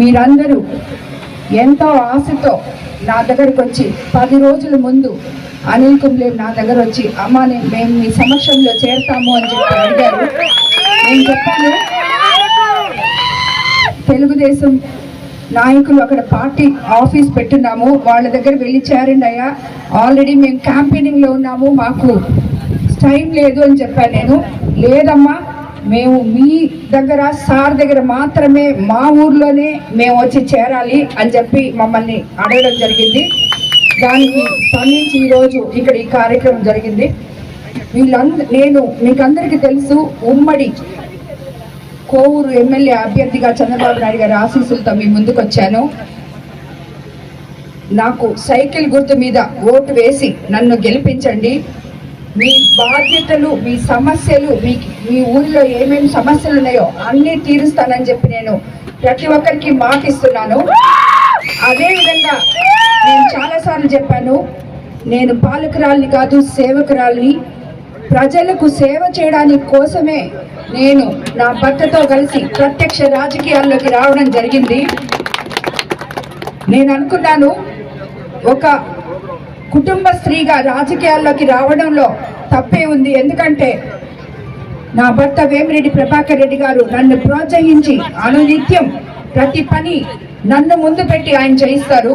మీరందరూ ఎంతో ఆశతో నా దగ్గరకు వచ్చి పది రోజుల ముందు అనిల్ కుంబ్లే నా దగ్గర వచ్చి అమ్మ నేను మేము మీ సమక్షంలో చేరతాము అని చెప్పి అడిగారు. నేను చెప్పాను తెలుగుదేశం నాయకులు అక్కడ పార్టీ ఆఫీస్ పెట్టున్నాము వాళ్ళ దగ్గర వెళ్ళి చేరండి అయ్యా. ఆల్రెడీ మేము క్యాంపెయినింగ్లో ఉన్నాము మాకు టైం లేదు అని చెప్పాను నేను. లేదమ్మా మేము మీ దగ్గర సార్ దగ్గర మాత్రమే మా ఊర్లోనే మేము వచ్చి చేరాలి అని చెప్పి మమ్మల్ని అడగడం జరిగింది. దానికి స్పందించి ఈరోజు ఇక్కడ ఈ కార్యక్రమం జరిగింది. వీళ్ళంద నేను మీకందరికీ తెలుసు ఉమ్మడి కోవూరు ఎమ్మెల్యే అభ్యర్థిగా చంద్రబాబు నాయుడు గారి ఆశీస్సులతో మీ ముందుకు వచ్చాను నాకు సైకిల్ గుర్తు మీద ఓటు వేసి నన్ను గెలిపించండి. మీ బాధ్యతలు మీ సమస్యలు మీ మీ ఊరిలో ఏమేమి సమస్యలు ఉన్నాయో అన్నీ తీరుస్తానని చెప్పి నేను ప్రతి ఒక్కరికి మాటిస్తున్నాను. అదేవిధంగా నేను చాలాసార్లు చెప్పాను నేను పాలకురాలిని కాదు సేవకురాలిని. ప్రజలకు సేవ చేయడానికి కోసమే నేను నా భర్తతో కలిసి ప్రత్యక్ష రాజకీయాల్లోకి రావడం జరిగింది. నేను అనుకున్నాను ఒక కుటుంబ స్త్రీగా రాజకీయాల్లోకి రావడంలో తప్పే ఉంది. ఎందుకంటే నా భర్త వేమిరెడ్డి ప్రభాకర్ రెడ్డి గారు నన్ను ప్రోత్సహించి అనునిత్యం ప్రతి పని నన్ను ముందు పెట్టి ఆయన చేయిస్తారు.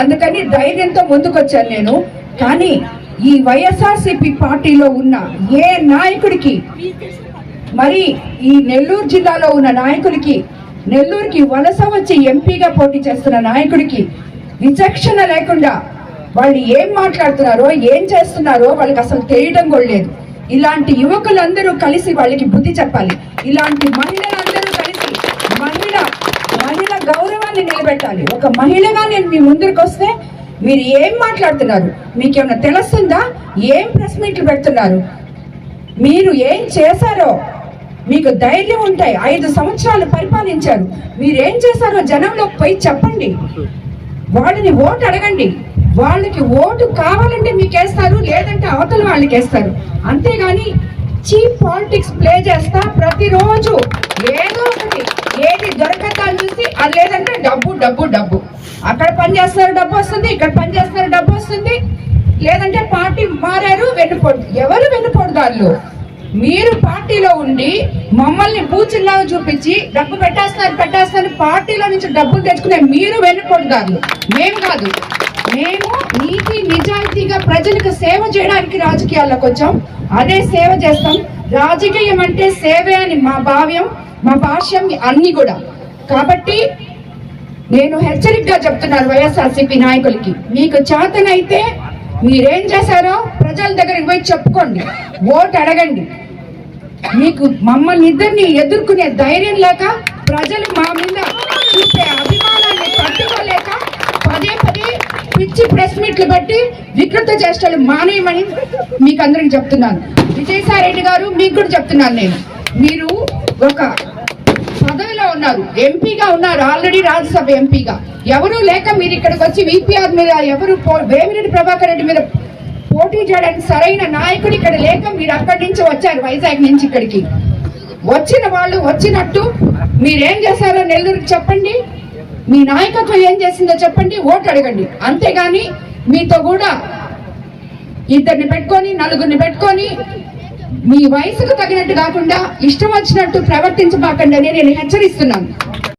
అందుకని ధైర్యంతో ముందుకొచ్చాను నేను. కానీ ఈ వైఎస్ఆర్సిపి పార్టీలో ఉన్న ఏ నాయకుడికి మరి ఈ నెల్లూరు జిల్లాలో ఉన్న నాయకుడికి నెల్లూరుకి వలస వచ్చి ఎంపీగా పోటీ చేస్తున్న నాయకుడికి విచక్షణ లేకుండా వాళ్ళు ఏం మాట్లాడుతున్నారో ఏం చేస్తున్నారో వాళ్ళకి అసలు తెలియడం కూడా లేదు. ఇలాంటి యువకులందరూ కలిసి వాళ్ళకి బుద్ధి చెప్పాలి. ఇలాంటి మహిళలందరూ కలిసి మహిళ మహిళ గౌరవాన్ని నిలబెట్టాలి. ఒక మహిళగా నేను మీ ముందరికి వస్తే మీరు ఏం మాట్లాడుతున్నారు? మీకేమైనా తెలుస్తుందా? ఏం ప్రెస్ మీట్లు పెడుతున్నారు? మీరు ఏం చేశారో? మీకు ధైర్యం ఉంటాయి ఐదు సంవత్సరాలు పరిపాలించారు. మీరేం చేశారో జనంలోకి పోయి చెప్పండి. వాళ్ళని ఓటు అడగండి. వాళ్ళకి ఓటు కావాలంటే మీకు వేస్తారు లేదంటే అవతల వాళ్ళకి వేస్తారు అంతేగాని చీప్ పాలిటిక్స్ ప్లే చేస్తా ప్రతిరోజు ఏదో ఒకటి. ఏది దొరకదా అని చూసి అది లేదంటే డబ్బు డబ్బు డబ్బు. అక్కడ పని డబ్బు వస్తుంది ఇక్కడ పని డబ్బు వస్తుంది. లేదంటే పార్టీ మారారు వెన్నుపోడు ఎవరు వెన్నుపోడుదారులు మీరు పార్టీలో ఉండి మమ్మల్ని పూచిల్లాగా చూపించి డబ్బు పెట్టేస్తున్నారు పెట్టేస్తున్నారు పార్టీలో నుంచి డబ్బులు తెచ్చుకునే మీరు వెన్నుపోడుదారులు మేము కాదు. మేము నీతి నిజాయితీగా ప్రజలకు సేవ చేయడానికి రాజకీయాల్లోకి వచ్చాం. అదే సేవ చేస్తాం. రాజకీయం అంటే సేవే అని మా భావ్యం మా భాష్యం అన్ని కూడా. కాబట్టి నేను హెచ్చరికగా చెప్తున్నాను వైఎస్ఆర్సీపీ నాయకులకి. మీకు చేతనైతే మీరేం చేశారో ప్రజల దగ్గరికి పోయి చెప్పుకోండి. ఓటు అడగండి. మీకు మమ్మల్ని ఇద్దరిని ఎదుర్కొనే ధైర్యం లేక ప్రజలు మా మీద ప్రెస్ మీట్లు బట్టి వికృత చేష్టలు మానేయమని మీకు అందరికి చెప్తున్నాను. విజయసాయిరెడ్డి గారు మీకు కూడా చెప్తున్నాను నేను. మీరు ఒక పదవిలో ఉన్నారు ఎంపీగా ఉన్నారు ఆల్రెడీ రాజ్యసభ ఎంపీగా. ఎవరు లేక మీరు ఇక్కడికి వచ్చి విపిఆర్ మీద ఎవరు పో- వేమిరెడ్డి ప్రభాకర్ రెడ్డి మీద పోటీ చేయడానికి సరైన నాయకుడు ఇక్కడ లేక మీరు అక్కడి నుంచి వచ్చారు వైజాగ్ నుంచి ఇక్కడికి. వచ్చిన వాళ్ళు వచ్చినట్టు మీరేం చేశారో నెల్లూరుకి చెప్పండి. మీ నాయకత్వం ఏం చేసిందో చెప్పండి ఓటు అడగండి. అంతేగాని మీతో కూడా ఇద్దరిని పెట్టుకొని నలుగురిని పెట్టుకొని మీ వయసుకు తగినట్టు కాకుండా ఇష్టం వచ్చినట్టు ప్రవర్తించబాకండి అని నేను హెచ్చరిస్తున్నాను.